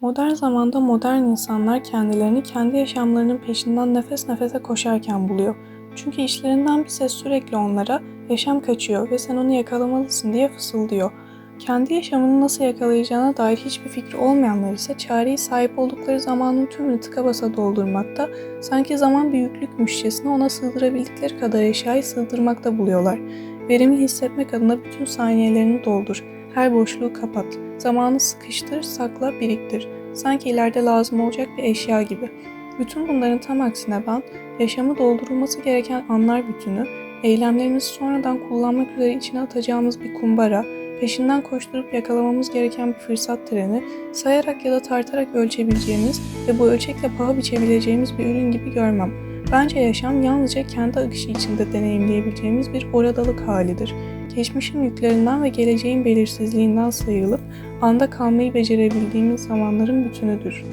Modern zamanda modern insanlar kendilerini kendi yaşamlarının peşinden nefes nefese koşarken buluyor. Çünkü içlerinden bir ses sürekli onlara yaşam kaçıyor ve sen onu yakalamalısın diye fısıldıyor. Kendi yaşamını nasıl yakalayacağına dair hiçbir fikri olmayanlar ise çareyi sahip oldukları zamanın tümünü tıka basa doldurmakta, sanki zaman bir yüklükmüşçesine ona sığdırabildikleri kadar eşyayı sığdırmakta buluyorlar. Verimli hissetmek adına bütün saniyelerini doldur. Her boşluğu kapat. Zamanı sıkıştır, sakla, biriktir. Sanki ileride lazım olacak bir eşya gibi. Bütün bunların tam aksine ben, yaşamı doldurulması gereken anlar bütünü, eylemlerimizi sonradan kullanmak üzere içine atacağımız bir kumbara, peşinden koşturup yakalamamız gereken bir fırsat treni, sayarak ya da tartarak ölçebileceğimiz ve bu ölçekle paha biçebileceğimiz bir ürün gibi görmem. Bence yaşam yalnızca kendi akışı içinde deneyimleyebileceğimiz bir oradalık halidir. Geçmişin yüklerinden ve geleceğin belirsizliğinden sıyrılıp anda kalmayı becerebildiğimiz zamanların bütünüdür.